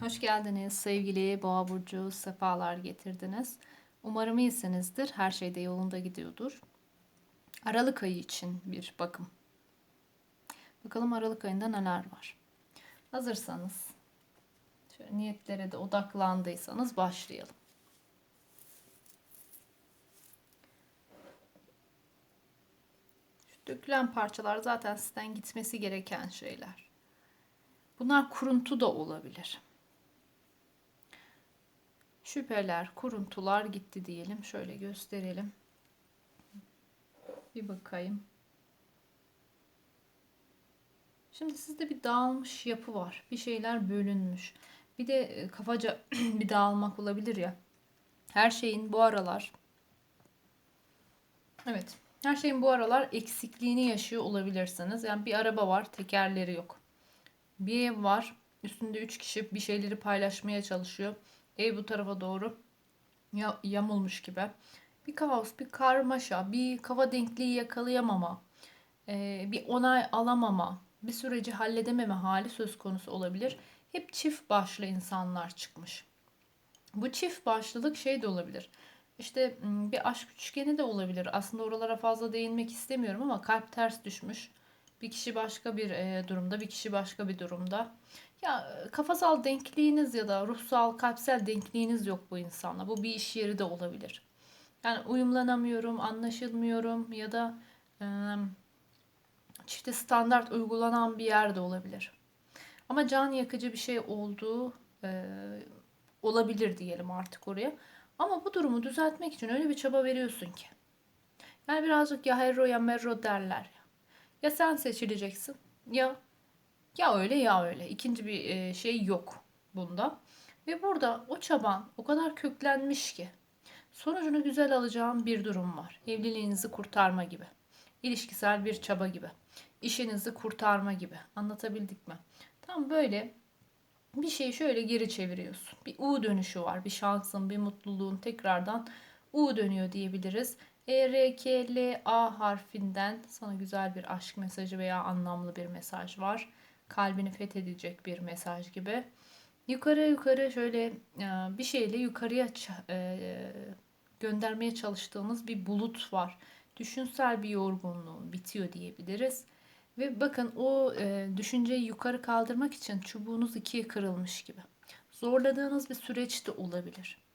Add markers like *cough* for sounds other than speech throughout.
Hoş geldiniz sevgili Boğa Burcu. Sefalar getirdiniz. Umarım iyisinizdir. Her şey de yolunda gidiyordur. Aralık ayı için bir bakım. Bakalım Aralık ayında neler var. Hazırsanız, şöyle niyetlere de odaklandıysanız başlayalım. Şu dökülen parçalar zaten sizden gitmesi gereken şeyler. Bunlar kuruntu da olabilir. Şüpheler, kuruntular gitti diyelim. Şöyle gösterelim. Bir bakayım. Şimdi sizde bir dağılmış yapı var. Bir şeyler bölünmüş. Bir de e, kafaca *clears throat* bir dağılmak olabilir ya. Her şeyin bu aralar Evet. Her şeyin bu aralar eksikliğini yaşıyor olabilirsiniz. Yani bir araba var, tekerleri yok. Bir ev var, üstünde üç kişi bir şeyleri paylaşmaya çalışıyor. Ev bu tarafa doğru ya, yamulmuş gibi. Bir kaos, bir karmaşa, bir kafa denkliği yakalayamama, e, bir onay alamama, bir süreci halledememe hali söz konusu olabilir. Hep çift başlı insanlar çıkmış. Bu çift başlılık şey de olabilir. İşte bir aşk üçgeni de olabilir. Aslında oralara fazla değinmek istemiyorum ama kalp ters düşmüş. Bir kişi başka bir e, durumda, bir kişi başka bir durumda. Ya kafasal denkliğiniz ya da ruhsal, kalpsel denkliğiniz yok bu insanla. Bu bir iş yeri de olabilir. Yani uyumlanamıyorum, anlaşılmıyorum ya da e, çifte standart uygulanan bir yer de olabilir. Ama can yakıcı bir şey olduğu e, olabilir diyelim artık oraya. Ama bu durumu düzeltmek için öyle bir çaba veriyorsun ki. Yani birazcık ya herro ya merro derler ya. Sen seçileceksin ya ya öyle ya öyle. İkinci bir e, şey yok bunda. Ve burada o çaban o kadar köklenmiş ki sonucunu güzel alacağım bir durum var. Evliliğinizi kurtarma gibi. İlişkisel bir çaba gibi. İşinizi kurtarma gibi. Anlatabildik mi? Tam böyle bir şeyi şöyle geri çeviriyorsun. Bir U dönüşü var. Bir şansın, bir mutluluğun tekrardan U dönüyor diyebiliriz. E, R, K, L, A harfinden sana güzel bir aşk mesajı veya anlamlı bir mesaj var kalbini fethedecek bir mesaj gibi. Yukarı yukarı şöyle e, bir şeyle yukarıya e, göndermeye çalıştığımız bir bulut var. Düşünsel bir yorgunluğun bitiyor diyebiliriz. Ve bakın o e, düşünceyi yukarı kaldırmak için çubuğunuz ikiye kırılmış gibi. Zorladığınız bir süreç de olabilir.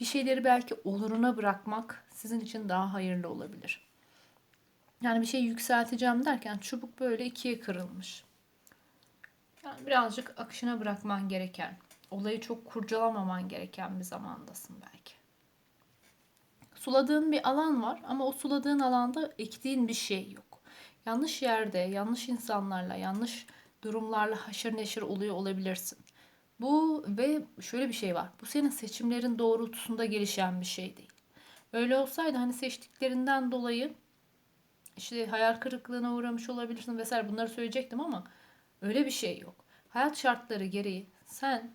Bir şeyleri belki oluruna bırakmak sizin için daha hayırlı olabilir. Yani bir şey yükselteceğim derken çubuk böyle ikiye kırılmış. Yani birazcık akışına bırakman gereken, olayı çok kurcalamaman gereken bir zamandasın belki. Suladığın bir alan var ama o suladığın alanda ektiğin bir şey yok. Yanlış yerde, yanlış insanlarla, yanlış durumlarla haşır neşir oluyor olabilirsin. Bu ve şöyle bir şey var. Bu senin seçimlerin doğrultusunda gelişen bir şey değil. Öyle olsaydı hani seçtiklerinden dolayı işte hayal kırıklığına uğramış olabilirsin vesaire bunları söyleyecektim ama Öyle bir şey yok. Hayat şartları gereği sen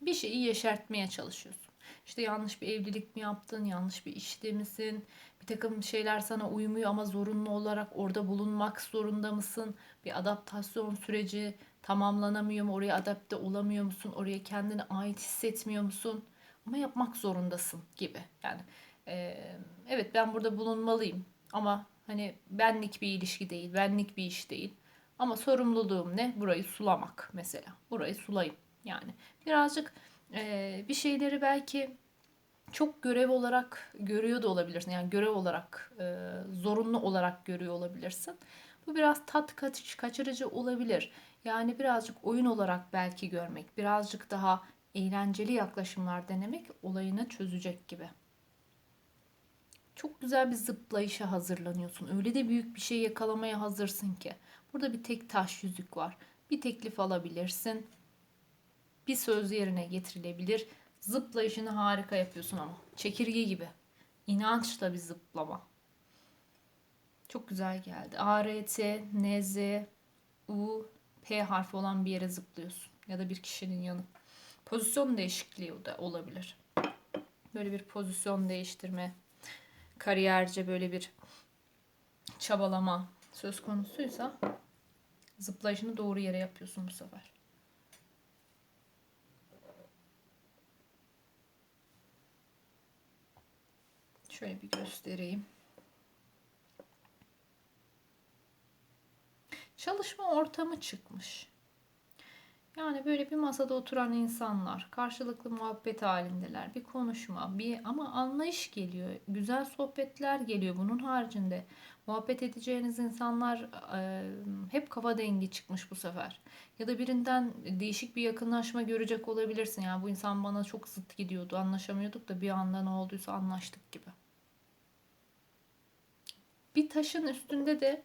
bir şeyi yeşertmeye çalışıyorsun. İşte yanlış bir evlilik mi yaptın, yanlış bir işte misin? Bir takım şeyler sana uymuyor ama zorunlu olarak orada bulunmak zorunda mısın? Bir adaptasyon süreci tamamlanamıyor mu? Oraya adapte olamıyor musun? Oraya kendine ait hissetmiyor musun? Ama yapmak zorundasın gibi. Yani e, evet ben burada bulunmalıyım ama hani benlik bir ilişki değil, benlik bir iş değil. Ama sorumluluğum ne? Burayı sulamak mesela. Burayı sulayım yani. Birazcık e, bir şeyleri belki çok görev olarak görüyor da olabilirsin. Yani görev olarak, e, zorunlu olarak görüyor olabilirsin. Bu biraz tat kaç, kaçırıcı olabilir. Yani birazcık oyun olarak belki görmek, birazcık daha eğlenceli yaklaşımlar denemek olayını çözecek gibi. Çok güzel bir zıplayışa hazırlanıyorsun. Öyle de büyük bir şey yakalamaya hazırsın ki. Burada bir tek taş yüzük var. Bir teklif alabilirsin. Bir söz yerine getirilebilir. Zıplayışını harika yapıyorsun ama. Çekirge gibi. İnançla bir zıplama. Çok güzel geldi. A, R, T, N, Z, U, P harfi olan bir yere zıplıyorsun. Ya da bir kişinin yanı. Pozisyon değişikliği da olabilir. Böyle bir pozisyon değiştirme, kariyerce böyle bir çabalama söz konusuysa zıplayışını doğru yere yapıyorsun bu sefer. Şöyle bir göstereyim. Çalışma ortamı çıkmış. Yani böyle bir masada oturan insanlar karşılıklı muhabbet halindeler. Bir konuşma, bir ama anlayış geliyor. Güzel sohbetler geliyor. Bunun haricinde muhabbet edeceğiniz insanlar e, hep kafa dengi çıkmış bu sefer. Ya da birinden değişik bir yakınlaşma görecek olabilirsin. Yani bu insan bana çok zıt gidiyordu, anlaşamıyorduk da bir anda ne olduysa anlaştık gibi. Bir taşın üstünde de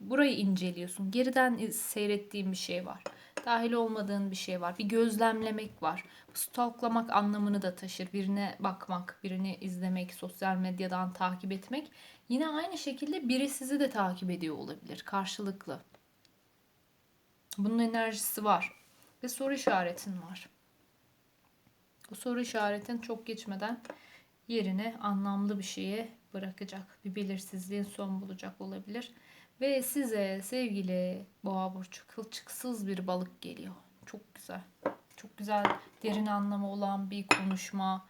burayı inceliyorsun. Geriden seyrettiğin bir şey var dahil olmadığın bir şey var. Bir gözlemlemek var. Stalklamak anlamını da taşır. Birine bakmak, birini izlemek, sosyal medyadan takip etmek. Yine aynı şekilde biri sizi de takip ediyor olabilir. Karşılıklı. Bunun enerjisi var. Ve soru işaretin var. Bu soru işaretin çok geçmeden yerine anlamlı bir şeye bırakacak. Bir belirsizliğin son bulacak olabilir. Ve size sevgili boğa burcu kılçıksız bir balık geliyor. Çok güzel. Çok güzel derin anlamı olan bir konuşma,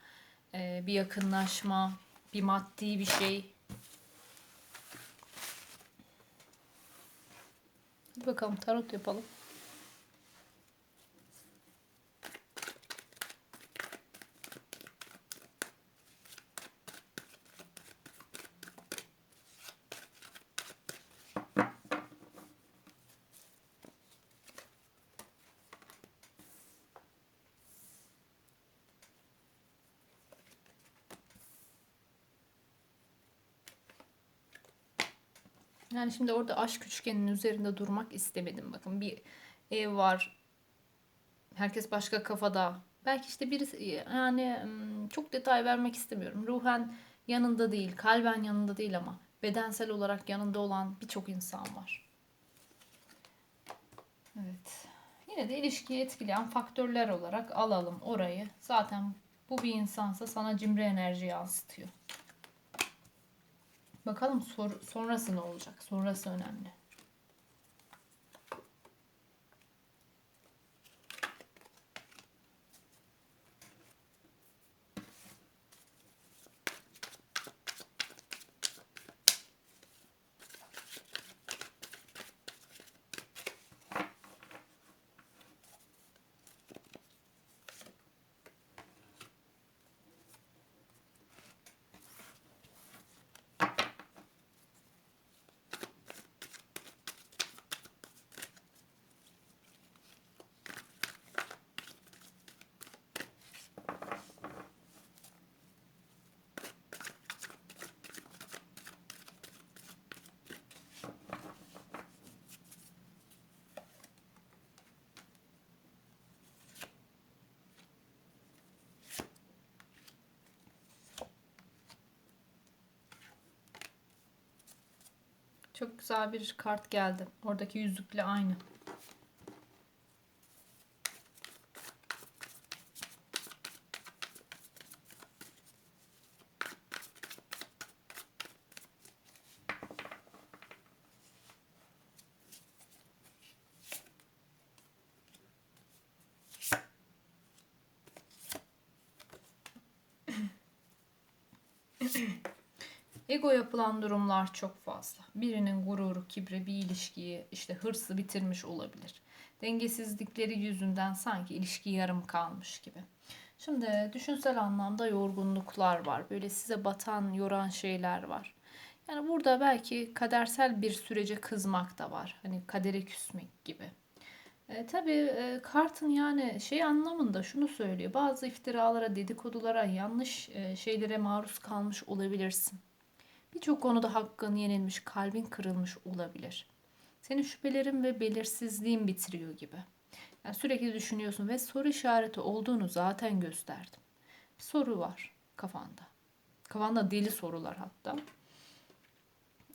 e, bir yakınlaşma, bir maddi bir şey. Bakalım tarot yapalım. Yani şimdi orada aşk üçgeninin üzerinde durmak istemedim. Bakın bir ev var. Herkes başka kafada. Belki işte birisi yani çok detay vermek istemiyorum. Ruhen yanında değil, kalben yanında değil ama bedensel olarak yanında olan birçok insan var. Evet. Yine de ilişkiyi etkileyen faktörler olarak alalım orayı. Zaten bu bir insansa sana cimri enerji yansıtıyor. Bakalım sor, sonrası ne olacak? Sonrası önemli. Çok güzel bir kart geldi. Oradaki yüzükle aynı. *coughs* Ego yapılan durumlar çok fazla. Birinin gururu, kibri bir ilişkiyi işte hırsı bitirmiş olabilir. Dengesizlikleri yüzünden sanki ilişki yarım kalmış gibi. Şimdi düşünsel anlamda yorgunluklar var. Böyle size batan, yoran şeyler var. Yani burada belki kadersel bir sürece kızmak da var. Hani kadere küsmek gibi. E, tabii e, kartın yani şey anlamında şunu söylüyor. Bazı iftiralara, dedikodulara, yanlış e, şeylere maruz kalmış olabilirsin. Birçok konuda hakkın yenilmiş, kalbin kırılmış olabilir. Senin şüphelerin ve belirsizliğin bitiriyor gibi. Yani sürekli düşünüyorsun ve soru işareti olduğunu zaten gösterdim. Bir soru var kafanda. Kafanda deli sorular hatta.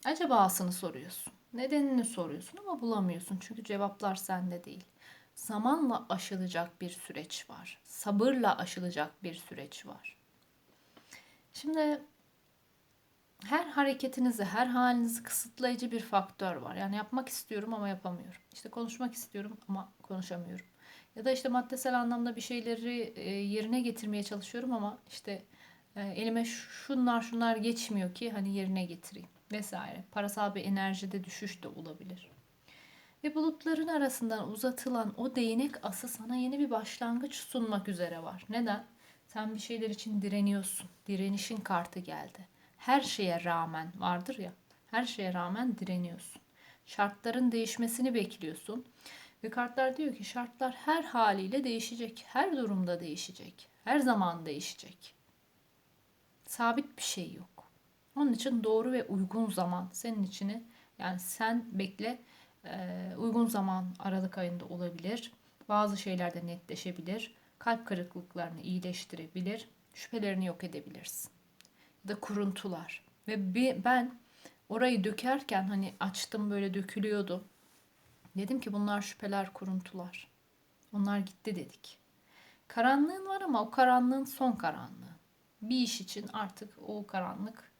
Acabasını soruyorsun. Nedenini soruyorsun ama bulamıyorsun. Çünkü cevaplar sende değil. Zamanla aşılacak bir süreç var. Sabırla aşılacak bir süreç var. Şimdi her hareketinizi, her halinizi kısıtlayıcı bir faktör var. Yani yapmak istiyorum ama yapamıyorum. İşte konuşmak istiyorum ama konuşamıyorum. Ya da işte maddesel anlamda bir şeyleri e, yerine getirmeye çalışıyorum ama işte e, elime şunlar şunlar geçmiyor ki hani yerine getireyim vesaire. Parasal bir enerjide düşüş de olabilir. Ve bulutların arasından uzatılan o değnek ası sana yeni bir başlangıç sunmak üzere var. Neden? Sen bir şeyler için direniyorsun. Direnişin kartı geldi. Her şeye rağmen vardır ya. Her şeye rağmen direniyorsun. Şartların değişmesini bekliyorsun. Ve kartlar diyor ki şartlar her haliyle değişecek. Her durumda değişecek. Her zaman değişecek. Sabit bir şey yok. Onun için doğru ve uygun zaman senin içini yani sen bekle uygun zaman Aralık ayında olabilir. Bazı şeylerde netleşebilir. Kalp kırıklıklarını iyileştirebilir. Şüphelerini yok edebilirsin. Da kuruntular. Ve ben orayı dökerken hani açtım böyle dökülüyordu. Dedim ki bunlar şüpheler, kuruntular. Onlar gitti dedik. Karanlığın var ama o karanlığın son karanlığı. Bir iş için artık o karanlık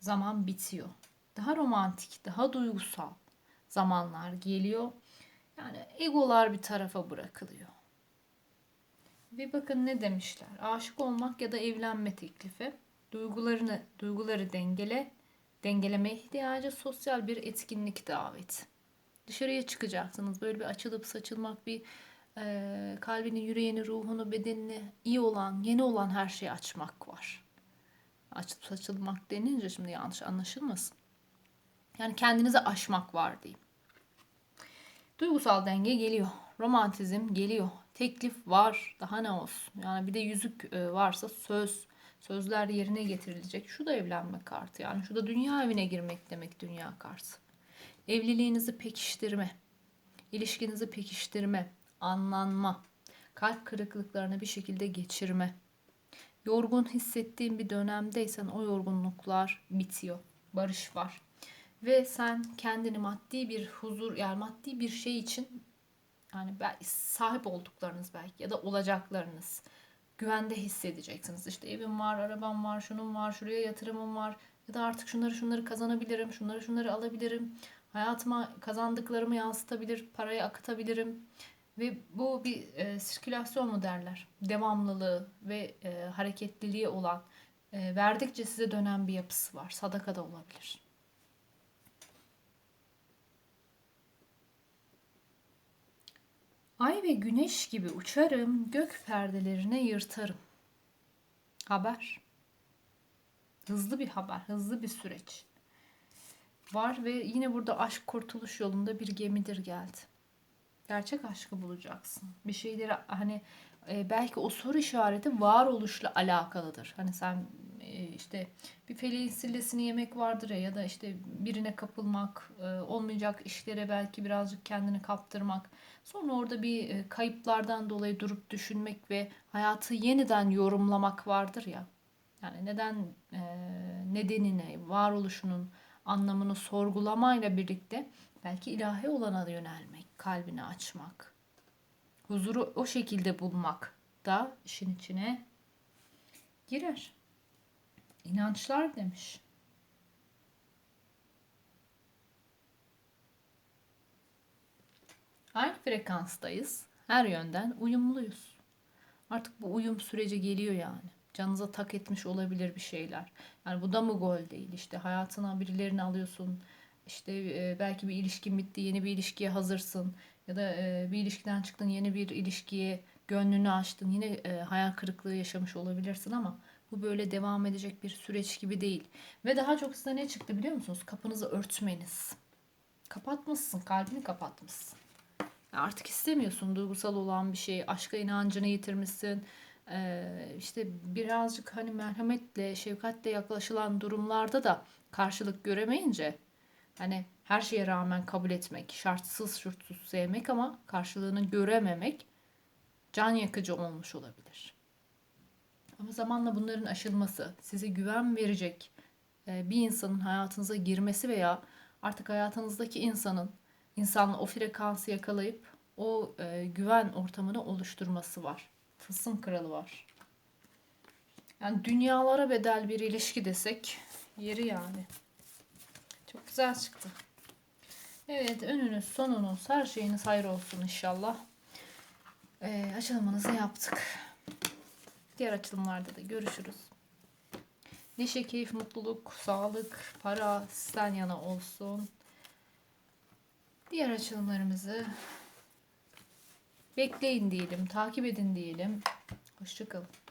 zaman bitiyor. Daha romantik, daha duygusal zamanlar geliyor. Yani egolar bir tarafa bırakılıyor. Bir bakın ne demişler. Aşık olmak ya da evlenme teklifi. Duygularını, duyguları dengele, dengeleme ihtiyacı sosyal bir etkinlik davet. Dışarıya çıkacaksınız. Böyle bir açılıp saçılmak, bir e, kalbini, yüreğini, ruhunu, bedenini iyi olan, yeni olan her şeyi açmak var. Açıp saçılmak denince şimdi yanlış anlaşılmasın. Yani kendinizi aşmak var diyeyim. Duygusal denge geliyor. Romantizm geliyor. Teklif var. Daha ne olsun. Yani bir de yüzük e, varsa söz. Sözler yerine getirilecek. Şu da evlenme kartı. Yani şu da dünya evine girmek demek dünya kartı. Evliliğinizi pekiştirme. ilişkinizi pekiştirme. Anlanma. Kalp kırıklıklarını bir şekilde geçirme. Yorgun hissettiğin bir dönemdeysen o yorgunluklar bitiyor. Barış var ve sen kendini maddi bir huzur yani maddi bir şey için yani sahip olduklarınız belki ya da olacaklarınız güvende hissedeceksiniz. İşte evim var, arabam var, şunun var, şuraya yatırımım var ya da artık şunları şunları kazanabilirim, şunları şunları alabilirim. Hayatıma kazandıklarımı yansıtabilir, parayı akıtabilirim. Ve bu bir e, sirkülasyon mu derler? Devamlılığı ve e, hareketliliği olan, e, verdikçe size dönen bir yapısı var. Sadaka da olabilir. Ay ve güneş gibi uçarım, gök perdelerine yırtarım. Haber. Hızlı bir haber, hızlı bir süreç. Var ve yine burada aşk kurtuluş yolunda bir gemidir geldi. Gerçek aşkı bulacaksın. Bir şeyleri hani e, belki o soru işareti varoluşla alakalıdır. Hani sen işte bir feleğin sillesini yemek vardır ya ya da işte birine kapılmak, e, olmayacak işlere belki birazcık kendini kaptırmak. Sonra orada bir e, kayıplardan dolayı durup düşünmek ve hayatı yeniden yorumlamak vardır ya. Yani neden nedenine, varoluşunun anlamını sorgulamayla birlikte belki ilahi olana yönelmek, kalbini açmak, huzuru o şekilde bulmak da işin içine girer. İnançlar demiş. Aynı frekanstayız. Her yönden uyumluyuz. Artık bu uyum süreci geliyor yani. Canınıza tak etmiş olabilir bir şeyler. Yani bu da mı gol değil? İşte hayatına birilerini alıyorsun. İşte e, belki bir ilişkin bitti, yeni bir ilişkiye hazırsın. Ya da e, bir ilişkiden çıktın, yeni bir ilişkiye gönlünü açtın. Yine e, hayal kırıklığı yaşamış olabilirsin ama bu böyle devam edecek bir süreç gibi değil. Ve daha çok size ne çıktı biliyor musunuz? Kapınızı örtmeniz. Kapatmışsın, kalbini kapatmışsın. Artık istemiyorsun duygusal olan bir şey. Aşka inancını yitirmişsin. Ee, işte birazcık hani merhametle, şefkatle yaklaşılan durumlarda da karşılık göremeyince hani her şeye rağmen kabul etmek, şartsız şurtsuz sevmek ama karşılığını görememek can yakıcı olmuş olabilir. Ama zamanla bunların aşılması, size güven verecek e, bir insanın hayatınıza girmesi veya artık hayatınızdaki insanın insanla o frekansı yakalayıp o e, güven ortamını oluşturması var. Tılsım kralı var. Yani dünyalara bedel bir ilişki desek yeri yani. Çok güzel çıktı. Evet önünüz sonunuz her şeyiniz hayır olsun inşallah. Ee, açılımınızı yaptık. Diğer açılımlarda da görüşürüz. Neşe, keyif, mutluluk, sağlık, para sizden yana olsun. Diğer açılımlarımızı bekleyin diyelim, takip edin diyelim. Hoşçakalın.